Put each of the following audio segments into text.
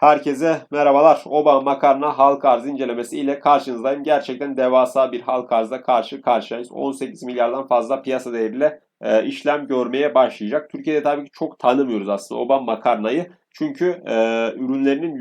Herkese merhabalar. Oba Makarna halk arz incelemesi ile karşınızdayım. Gerçekten devasa bir halk arzla karşı karşıyayız. 18 milyardan fazla piyasa değeriyle e, işlem görmeye başlayacak. Türkiye'de tabii ki çok tanımıyoruz aslında Oba Makarna'yı. Çünkü e, ürünlerinin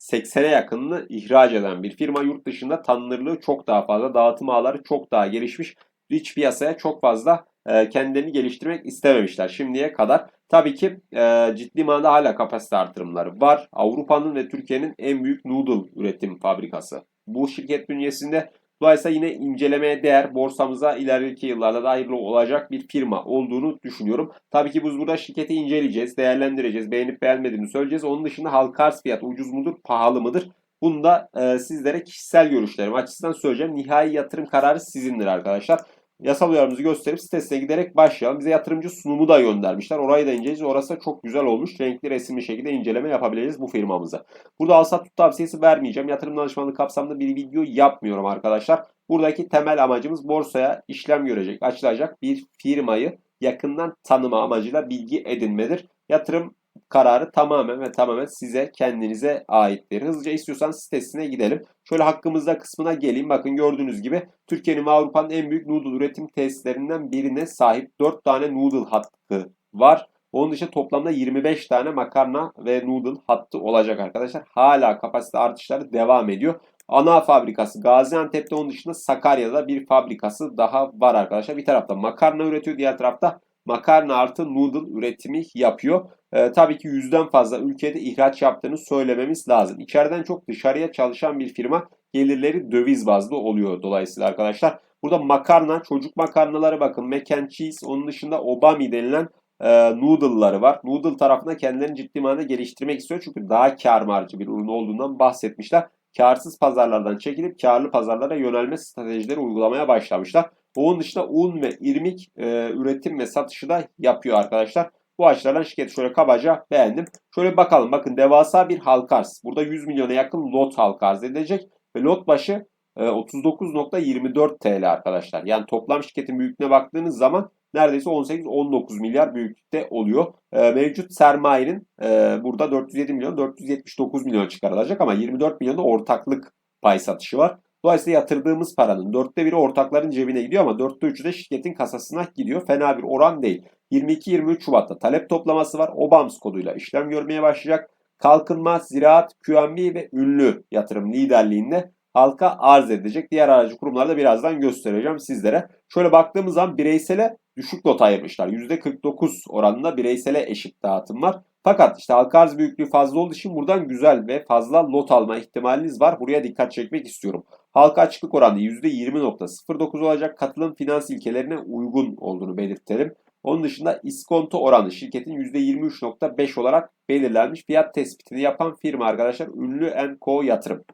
%80'e yakınını ihraç eden bir firma. Yurt dışında tanınırlığı çok daha fazla. Dağıtım ağları çok daha gelişmiş. İç piyasaya çok fazla e, kendilerini geliştirmek istememişler şimdiye kadar. Tabii ki e, ciddi manada hala kapasite artırımları var. Avrupa'nın ve Türkiye'nin en büyük noodle üretim fabrikası. Bu şirket bünyesinde dolayısıyla yine incelemeye değer borsamıza ileriki yıllarda da hayırlı olacak bir firma olduğunu düşünüyorum. Tabii ki biz burada şirketi inceleyeceğiz, değerlendireceğiz, beğenip beğenmediğini söyleyeceğiz. Onun dışında halka arz fiyatı ucuz mudur, pahalı mıdır? Bunu da e, sizlere kişisel görüşlerim açısından söyleyeceğim. Nihai yatırım kararı sizindir arkadaşlar yasal uyarımızı gösterip sitesine giderek başlayalım. Bize yatırımcı sunumu da göndermişler. Orayı da inceleyeceğiz. Orası da çok güzel olmuş. Renkli resimli şekilde inceleme yapabileceğiz bu firmamıza. Burada alsat tut tavsiyesi vermeyeceğim. Yatırım danışmanlığı kapsamında bir video yapmıyorum arkadaşlar. Buradaki temel amacımız borsaya işlem görecek, açılacak bir firmayı yakından tanıma amacıyla bilgi edinmedir. Yatırım kararı tamamen ve tamamen size kendinize aittir. Hızlıca istiyorsanız sitesine gidelim. Şöyle hakkımızda kısmına geleyim. Bakın gördüğünüz gibi Türkiye'nin ve Avrupa'nın en büyük noodle üretim tesislerinden birine sahip 4 tane noodle hattı var. Onun dışında toplamda 25 tane makarna ve noodle hattı olacak arkadaşlar. Hala kapasite artışları devam ediyor. Ana fabrikası Gaziantep'te onun dışında Sakarya'da bir fabrikası daha var arkadaşlar. Bir tarafta makarna üretiyor, diğer tarafta makarna artı noodle üretimi yapıyor. E, tabii ki yüzden fazla ülkede ihraç yaptığını söylememiz lazım. İçeriden çok dışarıya çalışan bir firma gelirleri döviz bazlı oluyor dolayısıyla arkadaşlar. Burada makarna, çocuk makarnaları bakın mac and cheese, onun dışında obami denilen e, noodle'ları var. Noodle tarafında kendilerini ciddi manada geliştirmek istiyor. Çünkü daha kar marjı bir ürün olduğundan bahsetmişler. Karsız pazarlardan çekilip karlı pazarlara yönelme stratejileri uygulamaya başlamışlar. Onun dışında un ve irmik e, üretim ve satışı da yapıyor arkadaşlar. Bu açılardan şirketi şöyle kabaca beğendim. Şöyle bakalım bakın devasa bir halka arz. Burada 100 milyona yakın lot halka arz edilecek. Ve lot başı 39.24 e, TL arkadaşlar. Yani toplam şirketin büyüklüğüne baktığınız zaman neredeyse 18-19 milyar büyüklükte oluyor. E, mevcut sermayenin e, burada 407 milyon 479 milyon çıkarılacak ama 24 milyonda ortaklık pay satışı var. Dolayısıyla yatırdığımız paranın dörtte biri ortakların cebine gidiyor ama dörtte üçü de şirketin kasasına gidiyor. Fena bir oran değil. 22-23 Şubat'ta talep toplaması var. OBAMS koduyla işlem görmeye başlayacak. Kalkınma, ziraat, QNB ve ünlü yatırım liderliğinde halka arz edecek. Diğer aracı kurumları da birazdan göstereceğim sizlere. Şöyle baktığımız zaman bireysele düşük lot ayırmışlar. %49 oranında bireysele eşit dağıtım var. Fakat işte halka arz büyüklüğü fazla olduğu için buradan güzel ve fazla lot alma ihtimaliniz var. Buraya dikkat çekmek istiyorum. Halka açıklık oranı %20.09 olacak. Katılım finans ilkelerine uygun olduğunu belirtelim. Onun dışında iskonto oranı şirketin %23.5 olarak belirlenmiş. Fiyat tespitini yapan firma arkadaşlar Ünlü Co Yatırım.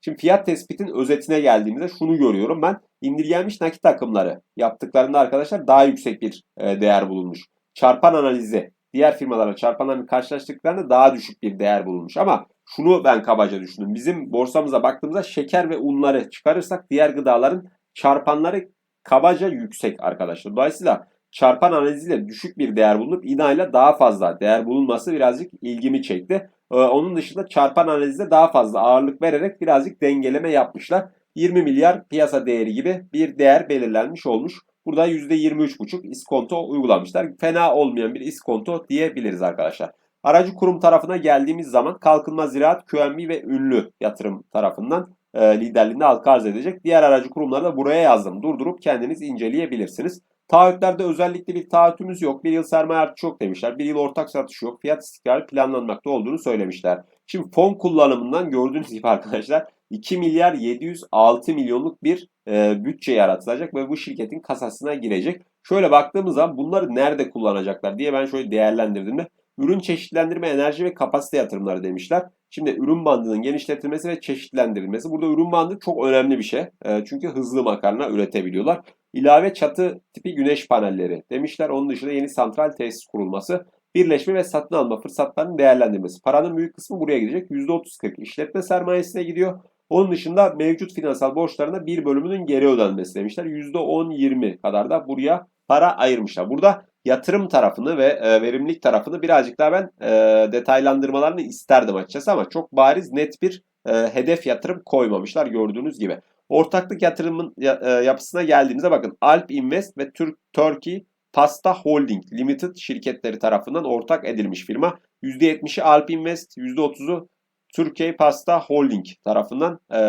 Şimdi fiyat tespitin özetine geldiğimizde şunu görüyorum ben. İndirgenmiş nakit akımları yaptıklarında arkadaşlar daha yüksek bir e, değer bulunmuş. Çarpan analizi diğer firmalarla çarpanlarını karşılaştıklarında daha düşük bir değer bulunmuş. Ama şunu ben kabaca düşündüm. Bizim borsamıza baktığımızda şeker ve unları çıkarırsak diğer gıdaların çarpanları kabaca yüksek arkadaşlar. Dolayısıyla çarpan analiziyle düşük bir değer bulunup INA ile daha fazla değer bulunması birazcık ilgimi çekti. Ee, onun dışında çarpan analizde daha fazla ağırlık vererek birazcık dengeleme yapmışlar. 20 milyar piyasa değeri gibi bir değer belirlenmiş olmuş. Burada %23,5 iskonto uygulamışlar. Fena olmayan bir iskonto diyebiliriz arkadaşlar. Aracı kurum tarafına geldiğimiz zaman Kalkınma Ziraat, QNB ve Ünlü yatırım tarafından e, liderliğinde halka arz edecek. Diğer aracı kurumları da buraya yazdım. Durdurup kendiniz inceleyebilirsiniz. Taahhütlerde özellikle bir taahhütümüz yok. Bir yıl sermaye artışı yok demişler. Bir yıl ortak satış yok. Fiyat istikrarı planlanmakta olduğunu söylemişler. Şimdi fon kullanımından gördüğünüz gibi arkadaşlar 2 milyar 706 milyonluk bir e, bütçe yaratılacak ve bu şirketin kasasına girecek. Şöyle baktığımız zaman bunları nerede kullanacaklar diye ben şöyle değerlendirdiğimde ürün çeşitlendirme, enerji ve kapasite yatırımları demişler. Şimdi ürün bandının genişletilmesi ve çeşitlendirilmesi. Burada ürün bandı çok önemli bir şey. E, çünkü hızlı makarna üretebiliyorlar. İlave çatı tipi güneş panelleri demişler. Onun dışında yeni santral tesis kurulması. Birleşme ve satın alma fırsatlarının değerlendirmesi. Paranın büyük kısmı buraya gidecek. %30-40 işletme sermayesine gidiyor. Onun dışında mevcut finansal borçlarına bir bölümünün geri ödenmesi demişler. %10-20 kadar da buraya para ayırmışlar. Burada yatırım tarafını ve e, verimlilik tarafını birazcık daha ben e, detaylandırmalarını isterdim açıkçası ama çok bariz net bir e, hedef yatırım koymamışlar gördüğünüz gibi. Ortaklık yatırımın ya, e, yapısına geldiğimizde bakın Alp Invest ve Türk Turkey Pasta Holding Limited şirketleri tarafından ortak edilmiş firma. %70'i Alp Invest, %30'u Türkiye Pasta Holding tarafından e,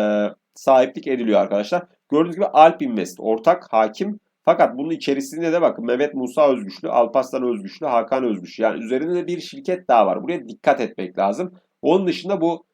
sahiplik ediliyor arkadaşlar. Gördüğünüz gibi Alp Invest ortak hakim fakat bunun içerisinde de bakın Mehmet Musa Özgüçlü, Alparslan Özgüçlü, Hakan Özgüçlü. Yani üzerinde de bir şirket daha var. Buraya dikkat etmek lazım. Onun dışında bu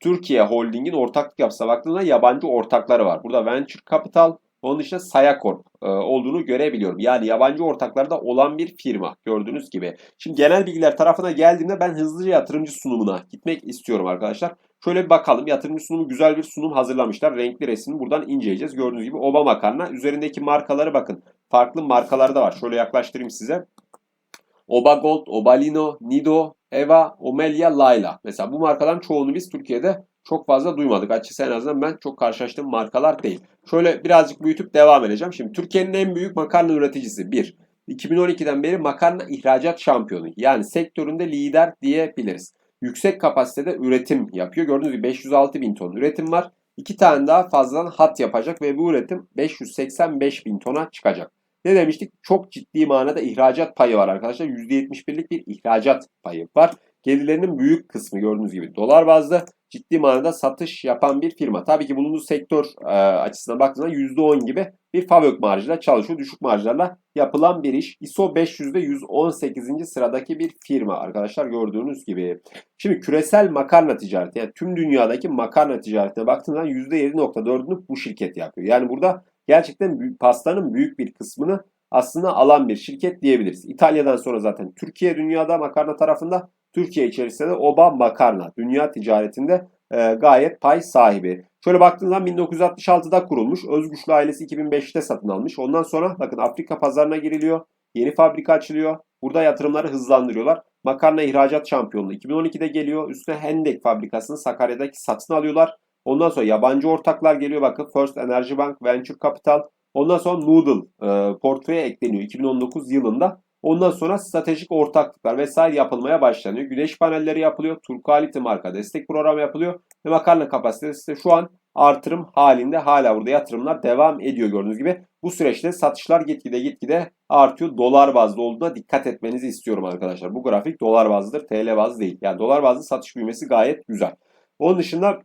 Türkiye Holding'in ortaklık yapısına baktığında yabancı ortakları var. Burada Venture Capital, onun dışında Sayacorp e, olduğunu görebiliyorum. Yani yabancı ortaklarda olan bir firma gördüğünüz gibi. Şimdi genel bilgiler tarafına geldiğimde ben hızlıca yatırımcı sunumuna gitmek istiyorum arkadaşlar. Şöyle bir bakalım. Yatırımcı sunumu güzel bir sunum hazırlamışlar. Renkli resmini buradan inceleyeceğiz. Gördüğünüz gibi Oba makarna. Üzerindeki markaları bakın. Farklı markaları da var. Şöyle yaklaştırayım size. Oba Gold, Obalino, Nido, Eva, Omelia, Layla. Mesela bu markaların çoğunu biz Türkiye'de çok fazla duymadık. Açıkçası en azından ben çok karşılaştığım markalar değil. Şöyle birazcık büyütüp devam edeceğim. Şimdi Türkiye'nin en büyük makarna üreticisi bir. 2012'den beri makarna ihracat şampiyonu. Yani sektöründe lider diyebiliriz. Yüksek kapasitede üretim yapıyor. Gördüğünüz gibi 506 bin ton üretim var. İki tane daha fazladan hat yapacak ve bu üretim 585 bin tona çıkacak. Ne demiştik? Çok ciddi manada ihracat payı var arkadaşlar. %71'lik bir ihracat payı var. Gelirlerinin büyük kısmı gördüğünüz gibi dolar bazlı ciddi manada satış yapan bir firma. Tabii ki bulunduğu sektör e, açısından baktığında %10 gibi bir fabrik marjıyla çalışıyor. Düşük marjlarla yapılan bir iş. ISO 500'de 118. sıradaki bir firma arkadaşlar gördüğünüz gibi. Şimdi küresel makarna ticareti yani tüm dünyadaki makarna ticaretine baktığında %7.4'ünü bu şirket yapıyor. Yani burada gerçekten pastanın büyük bir kısmını aslında alan bir şirket diyebiliriz. İtalya'dan sonra zaten Türkiye dünyada makarna tarafında Türkiye içerisinde de Oba Makarna dünya ticaretinde e, gayet pay sahibi. Şöyle baktığınız zaman 1966'da kurulmuş. Özgüçlü ailesi 2005'te satın almış. Ondan sonra bakın Afrika pazarına giriliyor. Yeni fabrika açılıyor. Burada yatırımları hızlandırıyorlar. Makarna ihracat şampiyonluğu 2012'de geliyor. Üstüne Hendek fabrikasını Sakarya'daki satın alıyorlar. Ondan sonra yabancı ortaklar geliyor. Bakın First Energy Bank, Venture Capital. Ondan sonra Noodle e, portföye ekleniyor 2019 yılında. Ondan sonra stratejik ortaklıklar vesaire yapılmaya başlanıyor. Güneş panelleri yapılıyor. Turquality marka destek programı yapılıyor. Ve makarna kapasitesi şu an artırım halinde hala burada yatırımlar devam ediyor gördüğünüz gibi. Bu süreçte satışlar gitgide gitgide artıyor. Dolar bazlı olduğuna dikkat etmenizi istiyorum arkadaşlar. Bu grafik dolar bazlıdır. TL bazlı değil. Yani dolar bazlı satış büyümesi gayet güzel. Onun dışında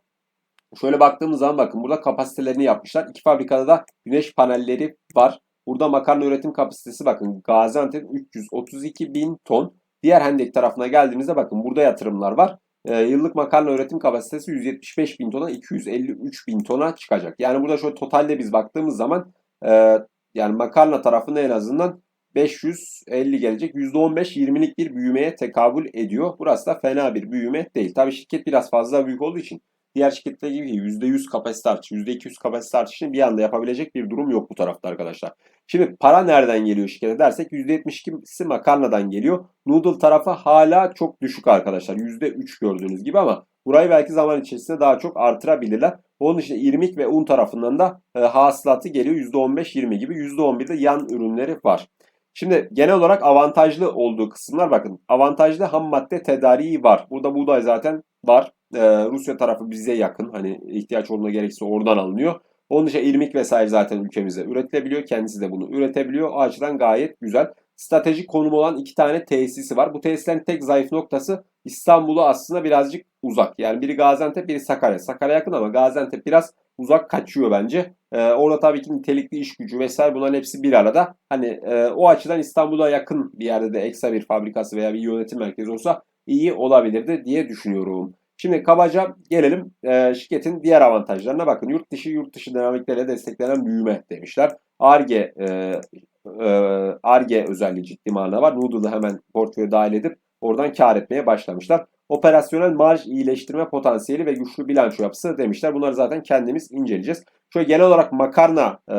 şöyle baktığımız zaman bakın burada kapasitelerini yapmışlar. İki fabrikada da güneş panelleri var. Burada makarna üretim kapasitesi bakın Gaziantep 332 bin ton. Diğer Hendek tarafına geldiğimizde bakın burada yatırımlar var. E, yıllık makarna üretim kapasitesi 175 bin tona 253 bin tona çıkacak. Yani burada şöyle totalde biz baktığımız zaman e, yani makarna tarafında en azından 550 gelecek. %15-20'lik bir büyümeye tekabül ediyor. Burası da fena bir büyüme değil. Tabii şirket biraz fazla büyük olduğu için diğer şirketler gibi %100 kapasite artışı, %200 kapasite artışını bir anda yapabilecek bir durum yok bu tarafta arkadaşlar. Şimdi para nereden geliyor şirkete dersek %72'si makarnadan geliyor. Noodle tarafı hala çok düşük arkadaşlar. %3 gördüğünüz gibi ama burayı belki zaman içerisinde daha çok artırabilirler. Onun dışında irmik ve un tarafından da e, hasılatı geliyor %15-20 gibi. %11'de yan ürünleri var. Şimdi genel olarak avantajlı olduğu kısımlar bakın. Avantajlı ham madde tedariği var. Burada buğday zaten var. Ee, Rusya tarafı bize yakın. Hani ihtiyaç olduğunda gerekirse oradan alınıyor. Onun dışında irmik vesaire zaten ülkemizde üretilebiliyor. Kendisi de bunu üretebiliyor. O açıdan gayet güzel. Stratejik konum olan iki tane tesisi var. Bu tesislerin tek zayıf noktası İstanbul'a aslında birazcık uzak. Yani biri Gaziantep, biri Sakarya. Sakarya yakın ama Gaziantep biraz uzak kaçıyor bence. Ee, orada tabii ki nitelikli iş gücü vesaire bunların hepsi bir arada. Hani e, o açıdan İstanbul'a yakın bir yerde de ekstra bir fabrikası veya bir yönetim merkezi olsa iyi olabilirdi diye düşünüyorum. Şimdi kabaca gelelim e, şirketin diğer avantajlarına bakın. Yurt dışı yurt dışı dinamiklerle desteklenen büyüme demişler. ARGE e, ARGE özelliği ciddi manada var. Noodle'ı hemen portföye dahil edip oradan kar etmeye başlamışlar. Operasyonel marj iyileştirme potansiyeli ve güçlü bilanço yapısı demişler. Bunları zaten kendimiz inceleyeceğiz. Şöyle genel olarak makarna, e,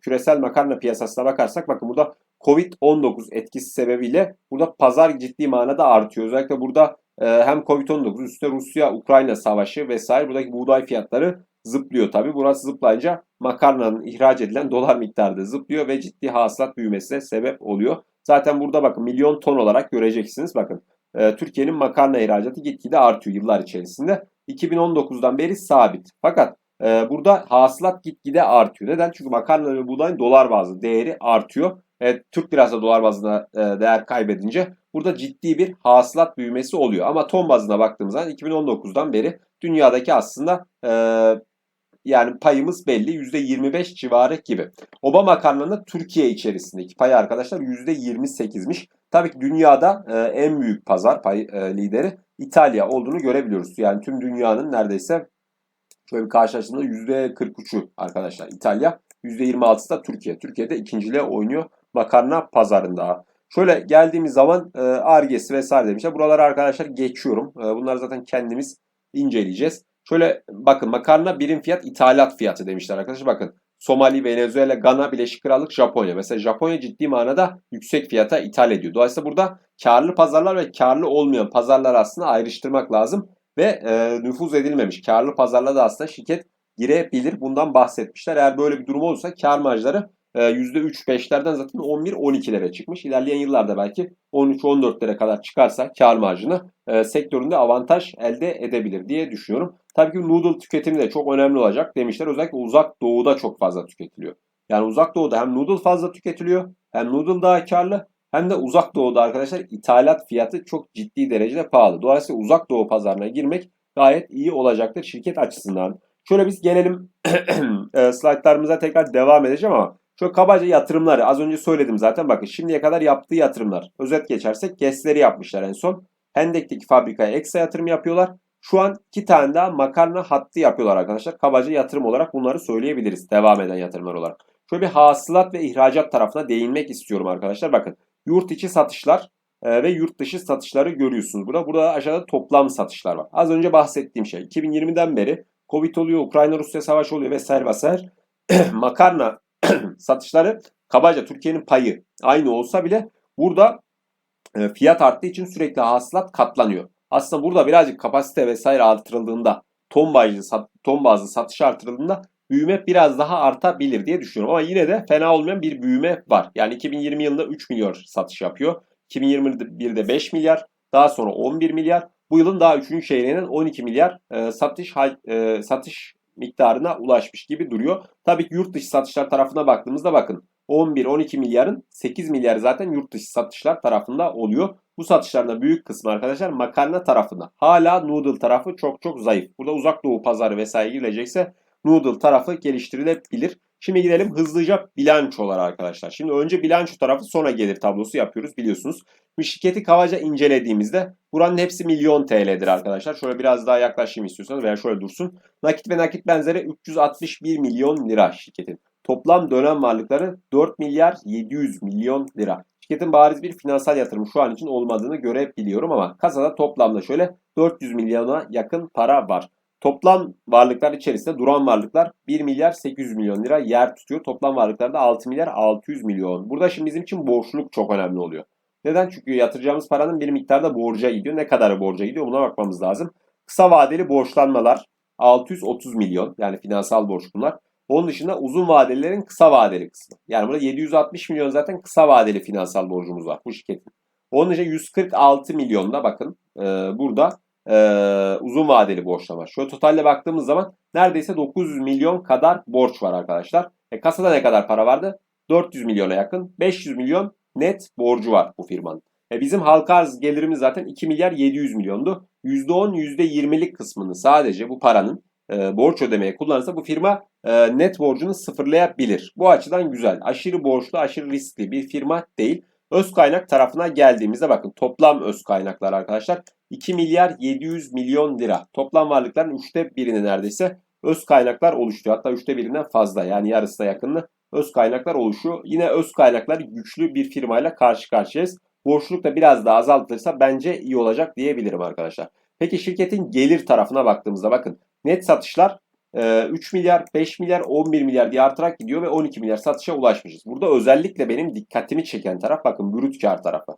küresel makarna piyasasına bakarsak bakın burada Covid-19 etkisi sebebiyle burada pazar ciddi manada artıyor. Özellikle burada e, hem Covid-19 üstüne Rusya-Ukrayna savaşı vesaire buradaki buğday fiyatları zıplıyor tabi. Burası zıplayınca makarnanın ihraç edilen dolar miktarı da zıplıyor ve ciddi hasılat büyümesine sebep oluyor. Zaten burada bakın milyon ton olarak göreceksiniz. Bakın e, Türkiye'nin makarna ihracatı gitgide artıyor yıllar içerisinde. 2019'dan beri sabit. Fakat e, burada hasılat gitgide artıyor. Neden? Çünkü makarna ve buğdayın dolar bazlı değeri artıyor. E, Türk lirası dolar bazında e, değer kaybedince burada ciddi bir hasılat büyümesi oluyor. Ama ton bazına baktığımız zaman 2019'dan beri dünyadaki aslında e, yani payımız belli %25 civarı gibi. Oba makarnanın Türkiye içerisindeki payı arkadaşlar %28'miş. Tabii ki dünyada e, en büyük pazar pay e, lideri İtalya olduğunu görebiliyoruz. Yani tüm dünyanın neredeyse şöyle bir karşılaştığımda %43'ü arkadaşlar İtalya. %26'sı da Türkiye. Türkiye'de ikinciliğe oynuyor makarna pazarında. Şöyle geldiğimiz zaman e, Argesi vesaire demişler. Buraları arkadaşlar geçiyorum. E, bunları zaten kendimiz inceleyeceğiz. Şöyle bakın makarna birim fiyat ithalat fiyatı demişler arkadaşlar. Bakın Somali, Venezuela, Gana, Birleşik Krallık, Japonya. Mesela Japonya ciddi manada yüksek fiyata ithal ediyor. Dolayısıyla burada karlı pazarlar ve karlı olmayan pazarlar aslında ayrıştırmak lazım. Ve e, nüfuz edilmemiş karlı pazarlara da aslında şirket girebilir. Bundan bahsetmişler. Eğer böyle bir durum olursa kar marjları %3-5'lerden zaten 11-12'lere çıkmış. İlerleyen yıllarda belki 13-14'lere kadar çıkarsa kar marjını e, sektöründe avantaj elde edebilir diye düşünüyorum. Tabii ki noodle tüketimi de çok önemli olacak demişler. Özellikle uzak doğuda çok fazla tüketiliyor. Yani uzak doğuda hem noodle fazla tüketiliyor hem noodle daha karlı hem de uzak doğuda arkadaşlar ithalat fiyatı çok ciddi derecede pahalı. Dolayısıyla uzak doğu pazarına girmek gayet iyi olacaktır şirket açısından. Şöyle biz gelelim e, slaytlarımıza tekrar devam edeceğim ama Şöyle kabaca yatırımları az önce söyledim zaten bakın şimdiye kadar yaptığı yatırımlar. Özet geçersek GES'leri yapmışlar en son. Hendek'teki fabrikaya ekstra yatırım yapıyorlar. Şu an iki tane daha makarna hattı yapıyorlar arkadaşlar. Kabaca yatırım olarak bunları söyleyebiliriz. Devam eden yatırımlar olarak. Şöyle bir hasılat ve ihracat tarafına değinmek istiyorum arkadaşlar. Bakın yurt içi satışlar e, ve yurt dışı satışları görüyorsunuz burada. Burada aşağıda toplam satışlar var. Az önce bahsettiğim şey 2020'den beri Covid oluyor, Ukrayna-Rusya savaşı oluyor vesaire vesaire. makarna satışları kabaca Türkiye'nin payı aynı olsa bile burada e, fiyat arttığı için sürekli hasılat katlanıyor. Aslında burada birazcık kapasite vesaire artırıldığında ton bazlı, ton bazlı satış artırıldığında büyüme biraz daha artabilir diye düşünüyorum. Ama yine de fena olmayan bir büyüme var. Yani 2020 yılında 3 milyar satış yapıyor. 2021'de 5 milyar. Daha sonra 11 milyar. Bu yılın daha 3. çeyreğinin 12 milyar e, satış e, satış miktarına ulaşmış gibi duruyor. Tabii ki yurt dışı satışlar tarafına baktığımızda bakın 11-12 milyarın 8 milyar zaten yurt dışı satışlar tarafında oluyor. Bu satışların büyük kısmı arkadaşlar makarna tarafında. Hala noodle tarafı çok çok zayıf. Burada uzak doğu pazarı vesaire girilecekse noodle tarafı geliştirilebilir. Şimdi gidelim hızlıca bilançolar arkadaşlar. Şimdi önce bilanço tarafı sonra gelir tablosu yapıyoruz biliyorsunuz. Bu şirketi kabaca incelediğimizde buranın hepsi milyon TL'dir arkadaşlar. Şöyle biraz daha yaklaşayım istiyorsanız veya şöyle dursun. Nakit ve nakit benzeri 361 milyon lira şirketin. Toplam dönem varlıkları 4 milyar 700 milyon lira. Şirketin bariz bir finansal yatırım şu an için olmadığını görebiliyorum ama kasada toplamda şöyle 400 milyona yakın para var. Toplam varlıklar içerisinde duran varlıklar 1 milyar 800 milyon lira yer tutuyor. Toplam varlıklarda 6 milyar 600 milyon. Burada şimdi bizim için borçluluk çok önemli oluyor. Neden? Çünkü yatıracağımız paranın bir miktarda borca gidiyor. Ne kadar borca gidiyor buna bakmamız lazım. Kısa vadeli borçlanmalar 630 milyon yani finansal borç bunlar. Onun dışında uzun vadelilerin kısa vadeli kısmı. Yani burada 760 milyon zaten kısa vadeli finansal borcumuz var bu şirketin. Onun dışında 146 milyonda bakın e, burada e, uzun vadeli borçlar var. Şöyle totalde baktığımız zaman neredeyse 900 milyon kadar borç var arkadaşlar. E, kasada ne kadar para vardı? 400 milyona yakın. 500 milyon net borcu var bu firmanın. E, bizim halka arz gelirimiz zaten 2 milyar 700 milyondu. %10 %20'lik kısmını sadece bu paranın e, borç ödemeye kullanırsa bu firma e, net borcunu sıfırlayabilir. Bu açıdan güzel. Aşırı borçlu, aşırı riskli bir firma değil. Öz kaynak tarafına geldiğimizde bakın toplam öz kaynaklar arkadaşlar 2 milyar 700 milyon lira. Toplam varlıkların üçte birini neredeyse öz kaynaklar oluşturuyor. Hatta üçte birinden fazla yani yarısına yakınını öz kaynaklar oluşuyor. Yine öz kaynaklar güçlü bir firmayla karşı karşıyayız. Borçluluk da biraz daha azaltılırsa bence iyi olacak diyebilirim arkadaşlar. Peki şirketin gelir tarafına baktığımızda bakın net satışlar 3 milyar, 5 milyar, 11 milyar diye artarak gidiyor ve 12 milyar satışa ulaşmışız. Burada özellikle benim dikkatimi çeken taraf bakın brüt kar tarafı.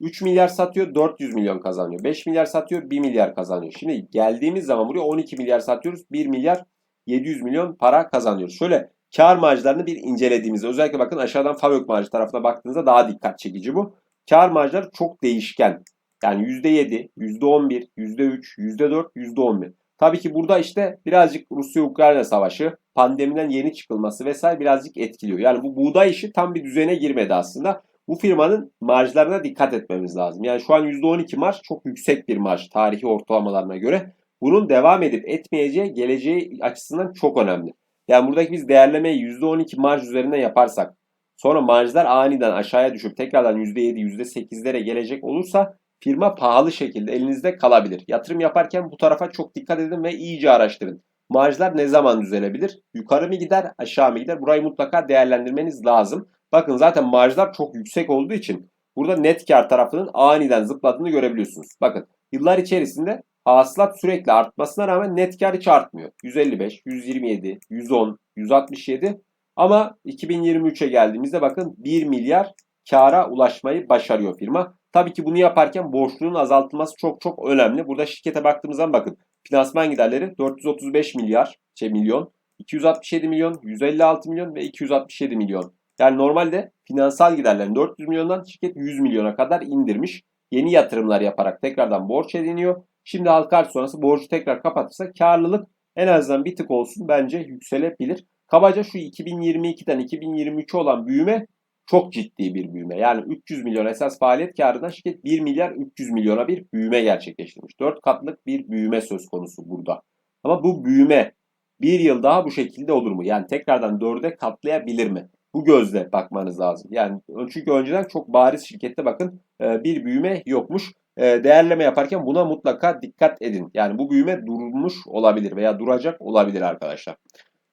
3 milyar satıyor 400 milyon kazanıyor. 5 milyar satıyor 1 milyar kazanıyor. Şimdi geldiğimiz zaman buraya 12 milyar satıyoruz 1 milyar 700 milyon para kazanıyoruz. Şöyle kar marjlarını bir incelediğimizde özellikle bakın aşağıdan fabrik marjı tarafına baktığınızda daha dikkat çekici bu. Kar marjları çok değişken. Yani %7, %11, %3, %4, %11. Tabii ki burada işte birazcık Rusya-Ukrayna savaşı, pandemiden yeni çıkılması vesaire birazcık etkiliyor. Yani bu buğday işi tam bir düzene girmedi aslında. Bu firmanın marjlarına dikkat etmemiz lazım. Yani şu an %12 marj çok yüksek bir marj tarihi ortalamalarına göre. Bunun devam edip etmeyeceği geleceği açısından çok önemli. Yani buradaki biz değerlemeyi %12 marj üzerinden yaparsak sonra marjlar aniden aşağıya düşüp tekrardan %7, %8'lere gelecek olursa firma pahalı şekilde elinizde kalabilir. Yatırım yaparken bu tarafa çok dikkat edin ve iyice araştırın. Marjlar ne zaman düzelebilir? Yukarı mı gider, aşağı mı gider? Burayı mutlaka değerlendirmeniz lazım. Bakın zaten marjlar çok yüksek olduğu için burada net kar tarafının aniden zıpladığını görebiliyorsunuz. Bakın yıllar içerisinde hasılat sürekli artmasına rağmen net kar hiç artmıyor. 155, 127, 110, 167 ama 2023'e geldiğimizde bakın 1 milyar kara ulaşmayı başarıyor firma. Tabii ki bunu yaparken borçluluğun azaltılması çok çok önemli. Burada şirkete baktığımız zaman bakın finansman giderleri 435 milyar şey milyon, 267 milyon, 156 milyon ve 267 milyon. Yani normalde finansal giderlerini 400 milyondan şirket 100 milyona kadar indirmiş. Yeni yatırımlar yaparak tekrardan borç ediniyor. Şimdi halka arz sonrası borcu tekrar kapatırsa karlılık en azından bir tık olsun bence yükselebilir. Kabaca şu 2022'den 2023'e olan büyüme çok ciddi bir büyüme. Yani 300 milyon esas faaliyet karından şirket 1 milyar 300 milyona bir büyüme gerçekleştirmiş. 4 katlık bir büyüme söz konusu burada. Ama bu büyüme bir yıl daha bu şekilde olur mu? Yani tekrardan 4'e katlayabilir mi? Bu gözle bakmanız lazım. Yani çünkü önceden çok bariz şirkette bakın e, bir büyüme yokmuş. E, değerleme yaparken buna mutlaka dikkat edin. Yani bu büyüme durmuş olabilir veya duracak olabilir arkadaşlar.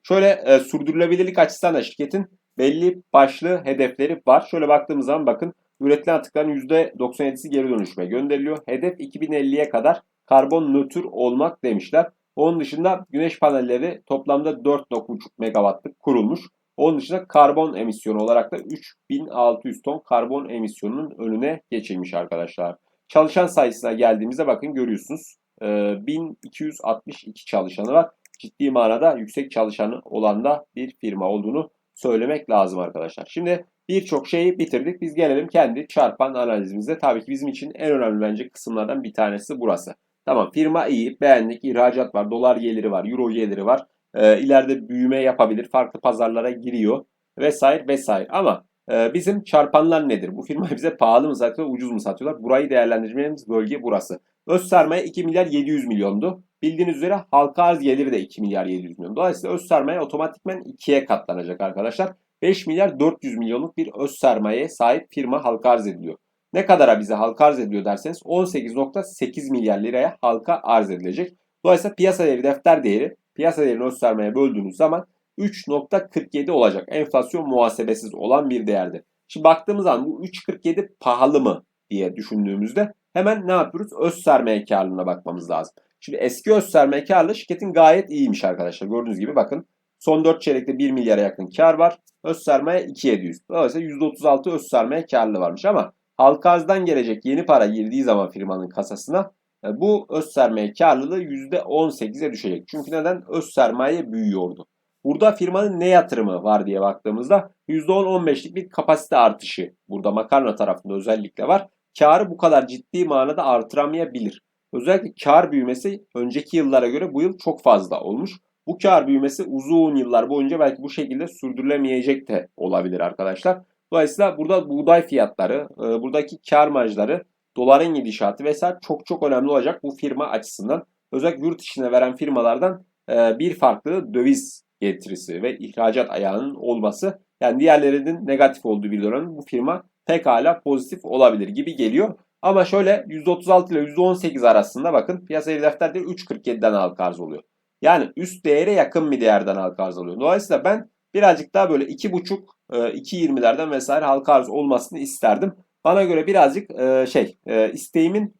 Şöyle e, sürdürülebilirlik açısından da şirketin belli başlı hedefleri var. Şöyle baktığımız zaman bakın üretilen atıkların %97'si geri dönüşüme gönderiliyor. Hedef 2050'ye kadar karbon nötr olmak demişler. Onun dışında güneş panelleri toplamda 4.5 megawattlık kurulmuş. Onun dışında karbon emisyonu olarak da 3600 ton karbon emisyonunun önüne geçilmiş arkadaşlar. Çalışan sayısına geldiğimizde bakın görüyorsunuz 1262 çalışanı var. Ciddi manada yüksek çalışanı olan da bir firma olduğunu söylemek lazım arkadaşlar. Şimdi birçok şeyi bitirdik. Biz gelelim kendi çarpan analizimize. Tabii ki bizim için en önemli bence kısımlardan bir tanesi burası. Tamam firma iyi, beğendik, ihracat var, dolar geliri var, euro geliri var. E, ileride büyüme yapabilir, farklı pazarlara giriyor vesaire vesaire. Ama e, bizim çarpanlar nedir? Bu firma bize pahalı mı satıyor, ucuz mu satıyorlar? Burayı değerlendirmemiz bölge burası. Öz sermaye 2 milyar 700 milyondu. Bildiğiniz üzere halka arz geliri de 2 milyar 700 milyon. Dolayısıyla öz sermaye otomatikmen 2'ye katlanacak arkadaşlar. 5 milyar 400 milyonluk bir öz sermayeye sahip firma halka arz ediliyor. Ne kadara bize halka arz ediliyor derseniz 18.8 milyar liraya halka arz edilecek. Dolayısıyla piyasa değeri defter değeri piyasa değerini öz sermayeye böldüğünüz zaman 3.47 olacak. Enflasyon muhasebesiz olan bir değerde. Şimdi baktığımız zaman bu 3.47 pahalı mı diye düşündüğümüzde hemen ne yapıyoruz? Öz sermaye karlılığına bakmamız lazım. Şimdi eski öz sermaye karlılığı şirketin gayet iyiymiş arkadaşlar. Gördüğünüz gibi bakın. Son 4 çeyrekte 1 milyara yakın kar var. Öz sermaye 2700. Dolayısıyla %36 öz sermaye karlı varmış ama halka arzdan gelecek yeni para girdiği zaman firmanın kasasına e, bu öz sermaye karlılığı %18'e düşecek. Çünkü neden? Öz sermaye büyüyordu. Burada firmanın ne yatırımı var diye baktığımızda %10-15'lik bir kapasite artışı burada makarna tarafında özellikle var. Karı bu kadar ciddi manada artıramayabilir. Özellikle kar büyümesi önceki yıllara göre bu yıl çok fazla olmuş. Bu kar büyümesi uzun yıllar boyunca belki bu şekilde sürdürülemeyecek de olabilir arkadaşlar. Dolayısıyla burada buğday fiyatları, e, buradaki kar marjları, doların gidişatı vesaire çok çok önemli olacak bu firma açısından. Özellikle yurt içine veren firmalardan e, bir farklı döviz getirisi ve ihracat ayağının olması. Yani diğerlerinin negatif olduğu bir dönem bu firma pekala pozitif olabilir gibi geliyor. Ama şöyle %36 ile %18 arasında bakın piyasa defterde 3.47'den halka arz oluyor. Yani üst değere yakın bir değerden halka arz oluyor. Dolayısıyla ben birazcık daha böyle 2.5 2.20'lerden e, vesaire halka arz olmasını isterdim. Bana göre birazcık e, şey e, isteğimin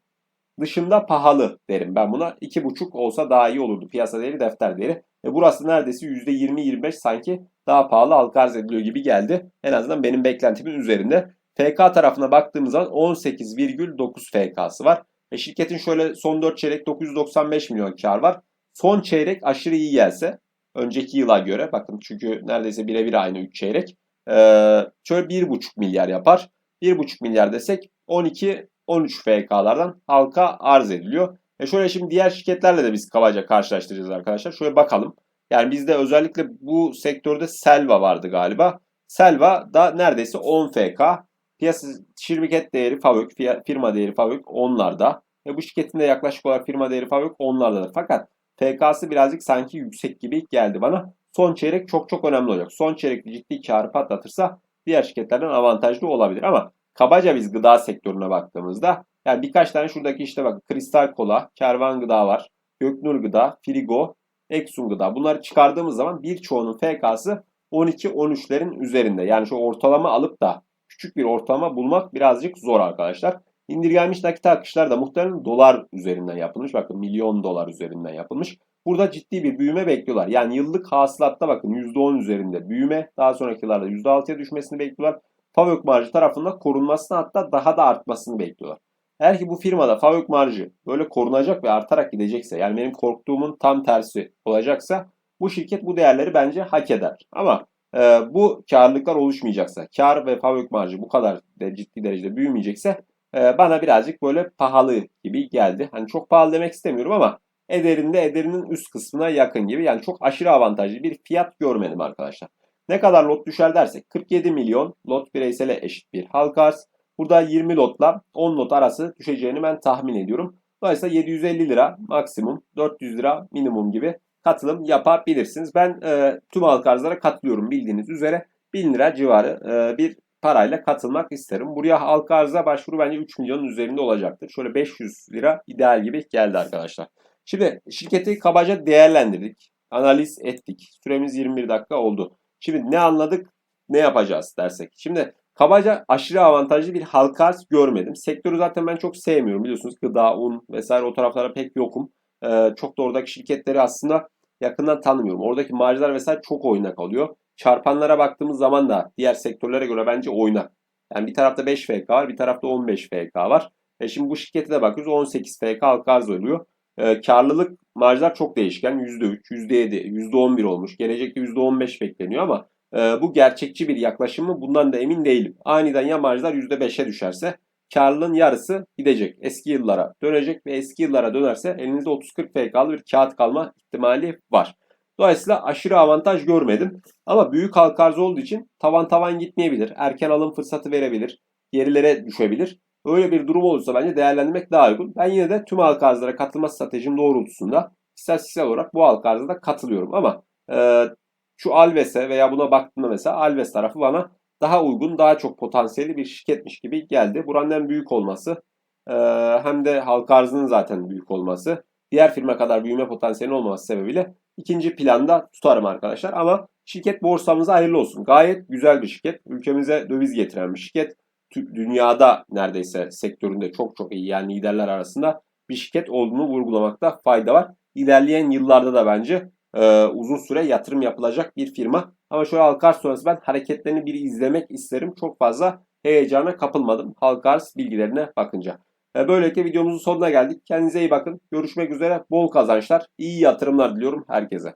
dışında pahalı derim ben buna. 2.5 olsa daha iyi olurdu piyasa değeri defter değeri. E burası neredeyse %20-25 sanki daha pahalı halka arz ediliyor gibi geldi. En azından benim beklentimin üzerinde. FK tarafına baktığımız zaman 18,9 FK'sı var. E şirketin şöyle son 4 çeyrek 995 milyon kar var. Son çeyrek aşırı iyi gelse Önceki yıla göre bakın çünkü neredeyse birebir aynı 3 çeyrek. Ee, şöyle 1,5 milyar yapar. 1,5 milyar desek 12 13 FK'lardan halka arz ediliyor. E şöyle şimdi diğer şirketlerle de biz kabaca karşılaştıracağız arkadaşlar. Şöyle bakalım. Yani bizde özellikle bu sektörde Selva vardı galiba. Selva da neredeyse 10 FK. Piyasa şirket değeri Favök, firma değeri Favök onlarda. Ve bu şirketin de yaklaşık olarak firma değeri Favök onlardadır. Fakat FK'sı birazcık sanki yüksek gibi geldi bana. Son çeyrek çok çok önemli olacak. Son çeyrekte ciddi karı patlatırsa diğer şirketlerden avantajlı olabilir ama kabaca biz gıda sektörüne baktığımızda yani birkaç tane şuradaki işte bak Kristal Kola, Kervan Gıda var, Göknur Gıda, Frigo, Exxon Gıda. Bunları çıkardığımız zaman birçoğunun FK'sı 12-13'lerin üzerinde. Yani şu ortalama alıp da küçük bir ortalama bulmak birazcık zor arkadaşlar. İndirgenmiş nakit akışlar da muhtemelen dolar üzerinden yapılmış. Bakın milyon dolar üzerinden yapılmış. Burada ciddi bir büyüme bekliyorlar. Yani yıllık hasılatta bakın %10 üzerinde büyüme. Daha sonraki yıllarda %6'ya düşmesini bekliyorlar. Favök marjı tarafında korunmasını hatta daha da artmasını bekliyorlar. Eğer ki bu firmada Favök marjı böyle korunacak ve artarak gidecekse yani benim korktuğumun tam tersi olacaksa bu şirket bu değerleri bence hak eder. Ama e, bu karlılıklar oluşmayacaksa, kar ve Favök marjı bu kadar de ciddi derecede büyümeyecekse e, bana birazcık böyle pahalı gibi geldi. Hani çok pahalı demek istemiyorum ama ederinde ederinin üst kısmına yakın gibi. Yani çok aşırı avantajlı bir fiyat görmedim arkadaşlar. Ne kadar lot düşer dersek 47 milyon lot bireysele eşit bir halka arz. Burada 20 lotla 10 lot arası düşeceğini ben tahmin ediyorum. Dolayısıyla 750 lira maksimum, 400 lira minimum gibi katılım yapabilirsiniz. Ben e, tüm halka arzlara katılıyorum bildiğiniz üzere 1000 lira civarı e, bir parayla katılmak isterim. Buraya halka arıza başvuru bence 3 milyonun üzerinde olacaktır. Şöyle 500 lira ideal gibi geldi arkadaşlar. Şimdi şirketi kabaca değerlendirdik. Analiz ettik. Süremiz 21 dakika oldu. Şimdi ne anladık, ne yapacağız dersek. Şimdi kabaca aşırı avantajlı bir halka görmedim. Sektörü zaten ben çok sevmiyorum biliyorsunuz. Gıda, un vesaire o taraflara pek yokum. Ee, çok da oradaki şirketleri aslında yakından tanımıyorum. Oradaki marjlar vesaire çok oynak oluyor. Çarpanlara baktığımız zaman da diğer sektörlere göre bence oynak. Yani bir tarafta 5 FK var, bir tarafta 15 FK var. E şimdi bu şirkete de bakıyoruz 18 FK halka arz oluyor. E, karlılık marjlar çok değişken. %3, %7, %11 olmuş. Gelecekte %15 bekleniyor ama e, bu gerçekçi bir yaklaşım mı? Bundan da emin değilim. Aniden ya marjlar %5'e düşerse karlılığın yarısı gidecek. Eski yıllara dönecek ve eski yıllara dönerse elinizde 30-40 FK'lı bir kağıt kalma ihtimali var. Dolayısıyla aşırı avantaj görmedim. Ama büyük halka arz olduğu için tavan tavan gitmeyebilir. Erken alım fırsatı verebilir. Gerilere düşebilir. Öyle bir durum olursa bence değerlendirmek daha uygun. Ben yine de tüm halka arzlara katılma stratejim doğrultusunda istatistiksel olarak bu halka arzda katılıyorum. Ama e, şu Alves'e veya buna baktığımda mesela Alves tarafı bana daha uygun, daha çok potansiyeli bir şirketmiş gibi geldi. Buranın büyük olması e, hem de halka arzının zaten büyük olması diğer firma kadar büyüme potansiyeli olmaması sebebiyle ikinci planda tutarım arkadaşlar. Ama şirket borsamıza hayırlı olsun. Gayet güzel bir şirket. Ülkemize döviz getiren bir şirket. Dünyada neredeyse sektöründe çok çok iyi yani liderler arasında bir şirket olduğunu vurgulamakta fayda var. İlerleyen yıllarda da bence e, uzun süre yatırım yapılacak bir firma. Ama şöyle Halkars sonrası ben hareketlerini bir izlemek isterim. Çok fazla heyecana kapılmadım Halkars bilgilerine bakınca. E, böylelikle videomuzun sonuna geldik. Kendinize iyi bakın. Görüşmek üzere. Bol kazançlar, iyi yatırımlar diliyorum herkese.